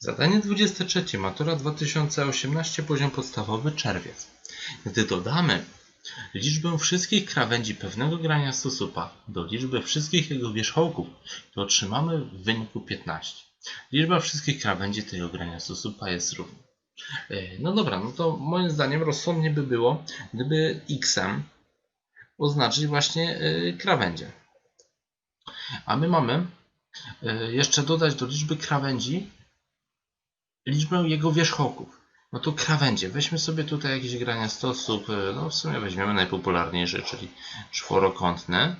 Zadanie 23. Matura 2018, poziom podstawowy, czerwiec. Gdy dodamy liczbę wszystkich krawędzi pewnego grania stosupa do liczby wszystkich jego wierzchołków, to otrzymamy w wyniku 15. Liczba wszystkich krawędzi tego grania stosupa jest równa. E, No dobra, no to moim zdaniem rozsądnie by było, gdyby x-em oznaczyć właśnie e, krawędzie. A my mamy e, jeszcze dodać do liczby krawędzi liczbę jego wierzchołków. No to krawędzie. Weźmy sobie tutaj jakieś grania stosów. e, No w sumie weźmiemy najpopularniejszy, czyli czworokątny.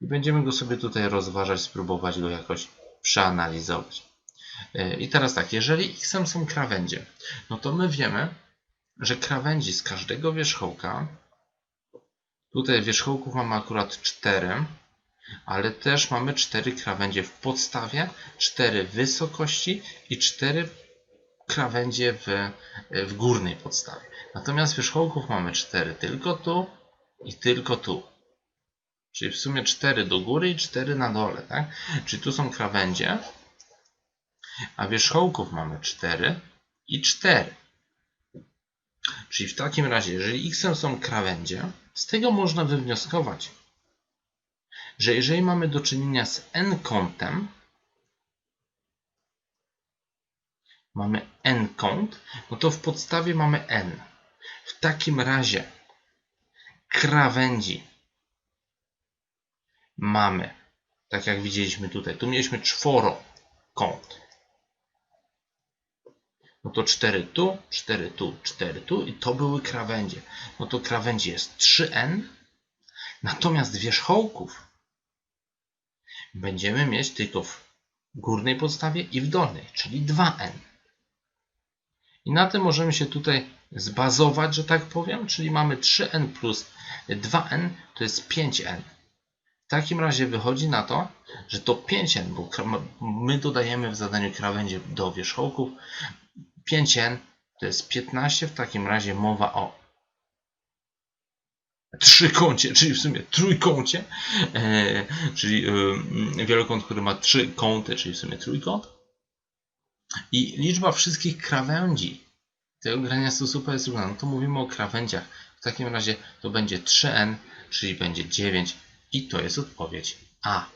I będziemy go sobie tutaj rozważać, spróbować go jakoś przeanalizować. E, I teraz tak, jeżeli x są krawędzie, no to my wiemy, że krawędzi z każdego wierzchołka, tutaj wierzchołków mamy akurat 4, ale też mamy 4 krawędzie w podstawie, 4 wysokości i 4 krawędzie w, w górnej podstawie. Natomiast wierzchołków mamy 4 tylko tu i tylko tu. Czyli w sumie 4 do góry i 4 na dole. Tak? Czyli tu są krawędzie, a wierzchołków mamy 4 i 4. Czyli w takim razie, jeżeli x są krawędzie, z tego można wywnioskować, że jeżeli mamy do czynienia z n kątem, mamy n kąt, no to w podstawie mamy n. W takim razie krawędzi mamy, tak jak widzieliśmy tutaj, tu mieliśmy czworokąt. No to 4 tu, 4 tu, 4 tu i to były krawędzie. No to krawędzi jest 3n, natomiast wierzchołków będziemy mieć tylko w górnej podstawie i w dolnej, czyli 2n. I na tym możemy się tutaj zbazować, że tak powiem, czyli mamy 3n plus 2n to jest 5n. W takim razie wychodzi na to, że to 5n, bo my dodajemy w zadaniu krawędzie do wierzchołków 5n to jest 15, w takim razie mowa o trzykącie, czyli w sumie trójkącie, e, czyli e, wielokąt, który ma trzy kąty, czyli w sumie trójkąt. I liczba wszystkich krawędzi tego grania stosupa jest równa. No to mówimy o krawędziach. W takim razie to będzie 3n, czyli będzie 9 i to jest odpowiedź A.